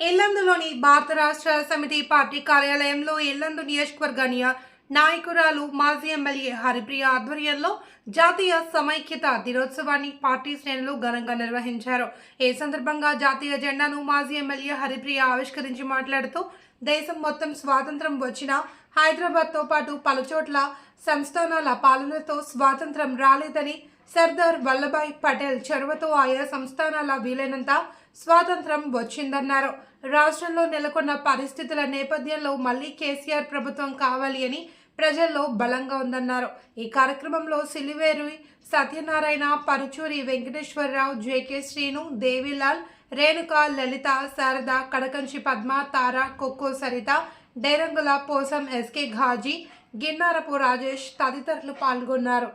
ఎల్లందులోని భారత రాష్ట్ర సమితి పార్టీ కార్యాలయంలో ఎల్లందు నియోజకవర్గానియ నాయకురాలు మాజీ ఎమ్మెల్యే హరిప్రియ ఆధ్వర్యంలో జాతీయ సమైక్యత దినోత్సవాన్ని పార్టీ శ్రేణులు ఘనంగా నిర్వహించారు. ఈ సందర్భంగా జాతీయ జెండాను మాజీ ఎమ్మెల్యే హరిప్రియ ఆవిష్కరించి మాట్లాడుతూ దేశం మొత్తం స్వాతంత్రం వచ్చిన హైదరాబాద్తో పాటు పలుచోట్ల సంస్థానాల పాలనతో స్వాతంత్రం రాలేదని సర్దార్ వల్లభాయ్ పటేల్ చొరవతో ఆయా సంస్థానాల వీలైనంత స్వాతంత్రం వచ్చిందన్నారు. రాష్ట్రంలో నెలకొన్న పరిస్థితుల నేపథ్యంలో మళ్ళీ కేసీఆర్ ప్రభుత్వం కావాలి అని ప్రజల్లో బలంగా ఉందన్నారు. ఈ కార్యక్రమంలో సిలివేరు సత్యనారాయణ పరుచూరి వెంకటేశ్వరరావు జేకే శ్రీను దేవిలాల్ రేణుక లలిత శారద కడకంచి పద్మ తార కొక్కో సరిత డేరంగుల పోసం ఎస్కే ఘాజీ గిన్నారపు రాజేష్ తదితరులు పాల్గొన్నారు.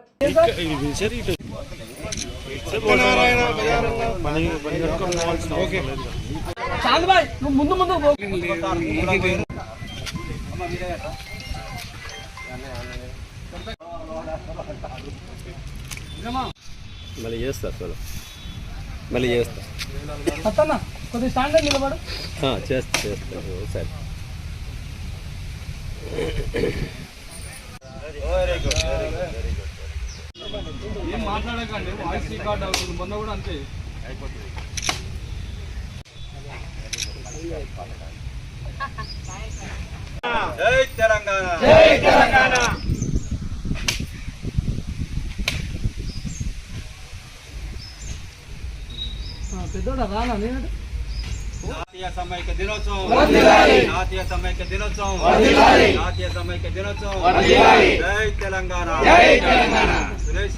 చాంద్ బాయ్ నువ్వు ముందు. మళ్ళీ చేస్తా అసలు మళ్ళీ చేస్తా. అత్తన్న కొద్దిగా స్టాండర్డ్ నిలబడు. ఆ, చేస్తా చేస్తా. ఒకసారి. ఏం మాట్లాడకండి వాయిస్ రికార్డ్ అవుతుంది మొన్న కూడా అంతే. జై తెలంగాణ. పెద్దోడా రానా నేను? జాతీయ సమైక్య దినోత్సవం. జాతీయ సమైక్య దినోత్సవం. జాతీయ సమైక్య దినోత్సవం. జై తెలంగాణ. సురేష్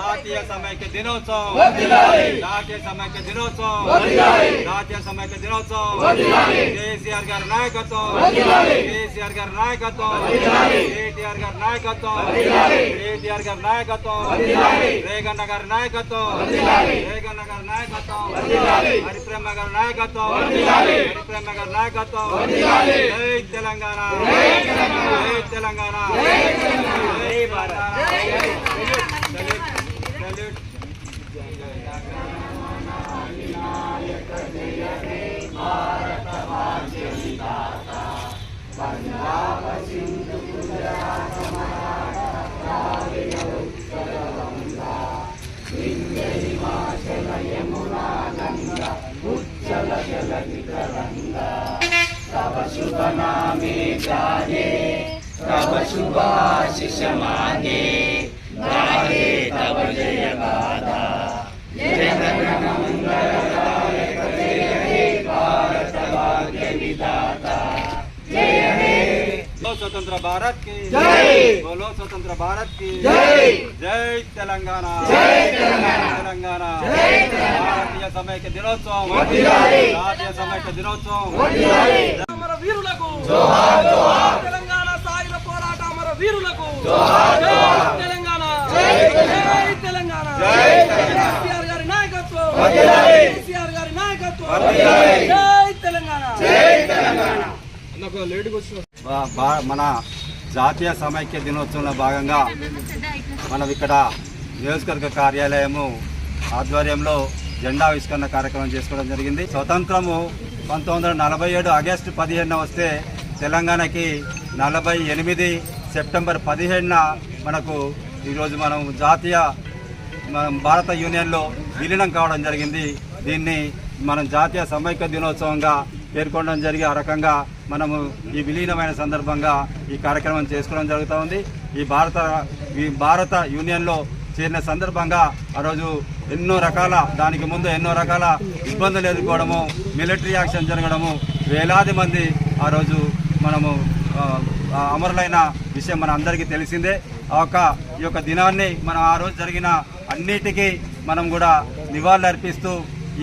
జాతీయ సమైక్య దినోత్సవం జాతీయ సమైక్య దినోత్సవం జాతీయ సమైక్య దినోత్సవం కేసీఆర్ గారి నాయకత్వం కేసీఆర్ గారి నాయకత్వం కేటీఆర్ గారి నాయకత్వం కేటీఆర్ గారి నాయకత్వం రేగన్న గారి నాయకత్వం రేగన్న గారి నాయకత్వం హరిప్రేమ గారి నాయకత్వం హరిప్రేమ గారి నాయకత్వం జై తెలంగాణ జై తెలంగాణ मोक्ष गाहे तब जय गाथा जय धर्म मंगल जय हे भारत भाग्य विधाता जय हे स्वतंत्र भारत की। जय। बोलो स्वतंत्र भारत की। जय। जय तेलंगाना। जय तेलंगाना। भारतीय समय के दिनोत्सव। भारतीय समय के दिनोत्सव। वीर जोहार जोहार। వీరులకు తెలంగాణ. తెలంగాణ. కేసీఆర్ గారి నాయకత్వం. కేసీఆర్ గారి నాయకత్వం. జై తెలంగాణ. మన జాతీయ సమైక్య దినోత్సవంలో భాగంగా మనం ఇక్కడ నియోజకవర్గ కార్యాలయము ఆధ్వర్యంలో జెండావిష్కరణ కార్యక్రమం చేసుకోవడం జరిగింది. స్వతంత్రము పంతొమ్మిది వందల నలభై ఏడు ఆగస్టు పదిహేడున వస్తే తెలంగాణకి నలభై ఎనిమిది సెప్టెంబర్ పదిహేడున మనకు ఈరోజు మనం జాతీయ మనం భారత యూనియన్లో విలీనం కావడం జరిగింది. దీన్ని మనం జాతీయ సమైక్య దినోత్సవంగా పేర్కొనడం జరిగి ఆ రకంగా మనము ఈ విలీనమైన సందర్భంగా ఈ కార్యక్రమం చేసుకోవడం జరుగుతూ ఉంది. ఈ భారత ఈ భారత యూనియన్లో చేరిన సందర్భంగా ఆ రోజు ఎన్నో రకాల దానికి ముందు ఎన్నో రకాల ఇబ్బందులు ఎదుర్కోవడము మిలిటరీ యాక్షన్ జరగడము వేలాది మంది ఆ రోజు మనము అమరులైన విషయం మన అందరికీ తెలిసిందే. ఆ యొక్క ఈ యొక్క దినాన్ని మనం ఆ రోజు జరిగిన అన్నిటికీ మనం కూడా నివాళులు అర్పిస్తూ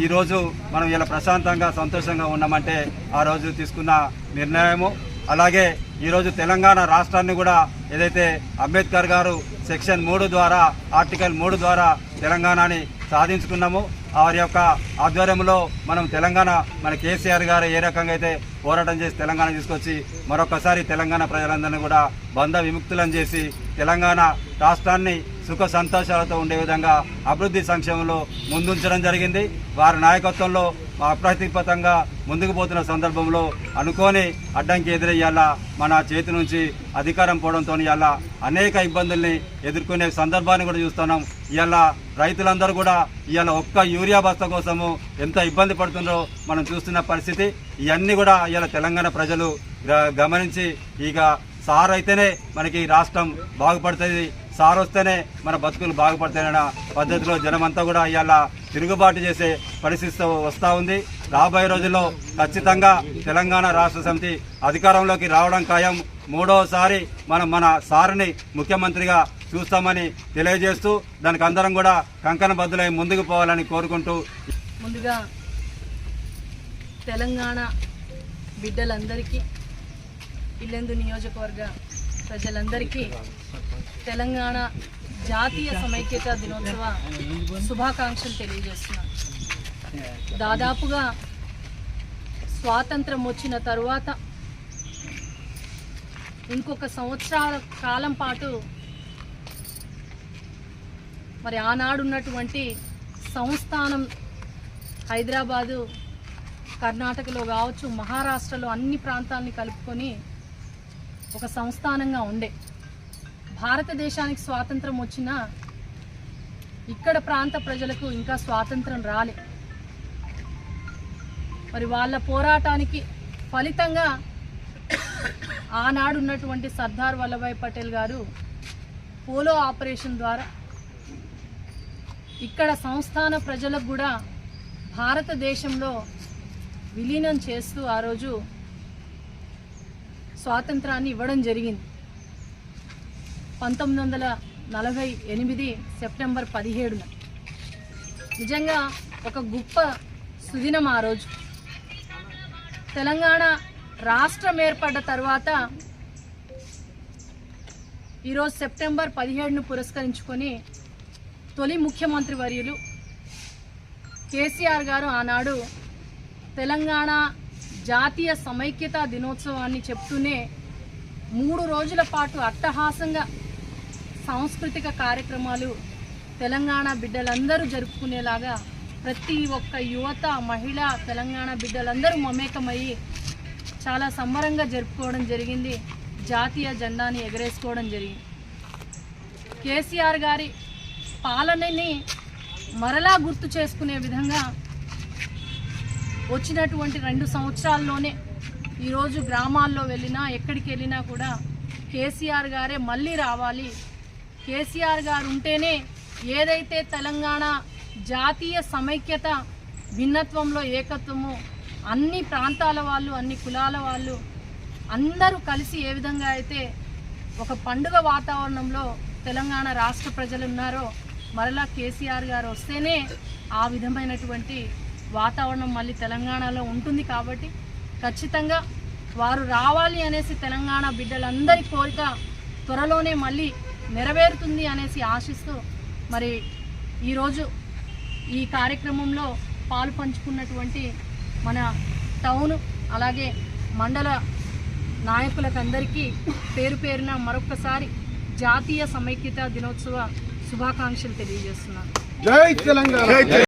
ఈరోజు మనం ఇలా ప్రశాంతంగా సంతోషంగా ఉన్నామంటే ఆ రోజు తీసుకున్న నిర్ణయము. అలాగే ఈరోజు తెలంగాణ రాష్ట్రాన్ని కూడా ఏదైతే అంబేద్కర్ గారు సెక్షన్ మూడు ద్వారా ఆర్టికల్ మూడు ద్వారా తెలంగాణని సాధించుకున్నాము. వారి యొక్క ఆధ్వర్యంలో మనం తెలంగాణ మన కేసీఆర్ గారు ఏ రకంగా అయితే పోరాటం చేసి తెలంగాణ తీసుకొచ్చి మరొకసారి తెలంగాణ ప్రజలందరినీ కూడా బంధ విముక్తులను చేసి తెలంగాణ రాష్ట్రాన్ని సుఖ సంతోషాలతో ఉండే విధంగా అభివృద్ధి సంక్షేమంలో ముందుంచడం జరిగింది. వారి నాయకత్వంలో అప్రతిపతంగా ముందుకు పోతున్న సందర్భంలో అనుకోని అడ్డంకి ఎదురయ్యాలా మన చేతి నుంచి అధికారం పోవడంతో ఇలా అనేక ఇబ్బందుల్ని ఎదుర్కొనే సందర్భాన్ని కూడా చూస్తున్నాం. ఇలా రైతులందరూ కూడా ఇవాళ ఒక్క యూరియా బస్తా కోసము ఎంత ఇబ్బంది పడుతుందో మనం చూస్తున్న పరిస్థితి. ఇవన్నీ కూడా ఇవాళ తెలంగాణ ప్రజలు గ- గమనించి ఇక సార్ అయితేనే మనకి ఈ రాష్ట్రం బాగుపడుతుంది. సార్ వస్తేనే మన బతుకులు బాగుపడతాయన్న పద్ధతిలో జనమంతా కూడా ఇవాళ తిరుగుబాటు చేసే పరిస్థితి వస్తూ ఉంది. రాబోయే రోజుల్లో ఖచ్చితంగా తెలంగాణ రాష్ట్ర సమితి అధికారంలోకి రావడం ఖాయం. మూడోసారి మనం మన సార్ని ముఖ్యమంత్రిగా చూస్తామని తెలియజేస్తూ దానికి అందరం కూడా కంకణ బద్దులై ముందుకు పోవాలని కోరుకుంటూ ముందుగా తెలంగాణ బిడ్డలందరికీ ఇల్లెందు నియోజకవర్గ ప్రజలందరికీ తెలంగాణ జాతీయ సమైక్యత దినోత్సవ శుభాకాంక్షలు తెలియజేస్తున్నాను దాదాపుగా స్వాతంత్రం వచ్చిన తరువాత ఇంకొక సంవత్సరాల కాలం పాటు మరి ఆనాడున్నటువంటి సంస్థానం హైదరాబాదు కర్ణాటకలో కావచ్చు మహారాష్ట్రలో అన్ని ప్రాంతాలని కలుపుకొని ఒక సంస్థానంగా ఉండే. భారతదేశానికి స్వాతంత్రం వచ్చినా ఇక్కడ ప్రాంత ప్రజలకు ఇంకా స్వాతంత్రం రాలే. మరి వాళ్ళ పోరాటానికి ఫలితంగా ఆనాడు ఉన్నటువంటి సర్దార్ వల్లభాయ్ పటేల్ గారు పోలో ఆపరేషన్ ద్వారా ఇక్కడ సంస్థాన ప్రజలకు కూడా భారతదేశంలో విలీనం చేస్తూ ఆ రోజు స్వాతంత్రాన్ని ఇవ్వడం జరిగింది. పంతొమ్మిది వందల నలభై ఎనిమిది సెప్టెంబర్ పదిహేడున. నిజంగా ఒక గొప్ప సుదినం ఆ రోజు. తెలంగాణ రాష్ట్రం ఏర్పడ్డ తర్వాత ఈరోజు సెప్టెంబర్ పదిహేడును పురస్కరించుకొని తొలి ముఖ్యమంత్రి వర్యులు కేసీఆర్ గారు ఆనాడు తెలంగాణ జాతీయ సమైక్యతా దినోత్సవాన్ని చెప్తూనే మూడు రోజుల పాటు అట్టహాసంగా సాంస్కృతిక కార్యక్రమాలు తెలంగాణ బిడ్డలందరూ జరుపుకునేలాగా ప్రతి ఒక్క యువత మహిళ తెలంగాణ బిడ్డలందరూ మమేకమయ్యి చాలా సంబరంగా జరుపుకోవడం జరిగింది. జాతీయ జెండాని ఎగరేసుకోవడం జరిగింది. కేసీఆర్ గారి పాలనని మరలా గుర్తు చేసుకునే విధంగా వచ్చినటువంటి రెండు సంవత్సరాల్లోనే ఈరోజు గ్రామాల్లో వెళ్ళినా ఎక్కడికి వెళ్ళినా కూడా కేసీఆర్ గారే మళ్ళీ రావాలి. కేసీఆర్ గారు ఉంటేనే ఏదైతే తెలంగాణ జాతీయ సమైక్యత భిన్నత్వంలో ఏకత్వము అన్ని ప్రాంతాల వాళ్ళు అన్ని కులాల వాళ్ళు అందరూ కలిసి ఏ విధంగా అయితే ఒక పండుగ వాతావరణంలో తెలంగాణ రాష్ట్ర ప్రజలు ఉన్నారో మరలా కేసీఆర్ గారు వస్తేనే ఆ విధమైనటువంటి వాతావరణం మళ్ళీ తెలంగాణలో ఉంటుంది కాబట్టి ఖచ్చితంగా వారు రావాలి అనేసి తెలంగాణ బిడ్డలందరి కోరిక త్వరలోనే మళ్ళీ నెరవేరుతుంది అనేసి ఆశిస్తూ మరి ఈరోజు ఈ కార్యక్రమంలో పాలు పంచుకున్నటువంటి మన టౌన్ అలాగే మండల నాయకులకు అందరికీ పేరు పేరున మరొకసారి జాతీయ సమైక్యత దినోత్సవ శుభాకాంక్షలు తెలియజేస్తున్నాను.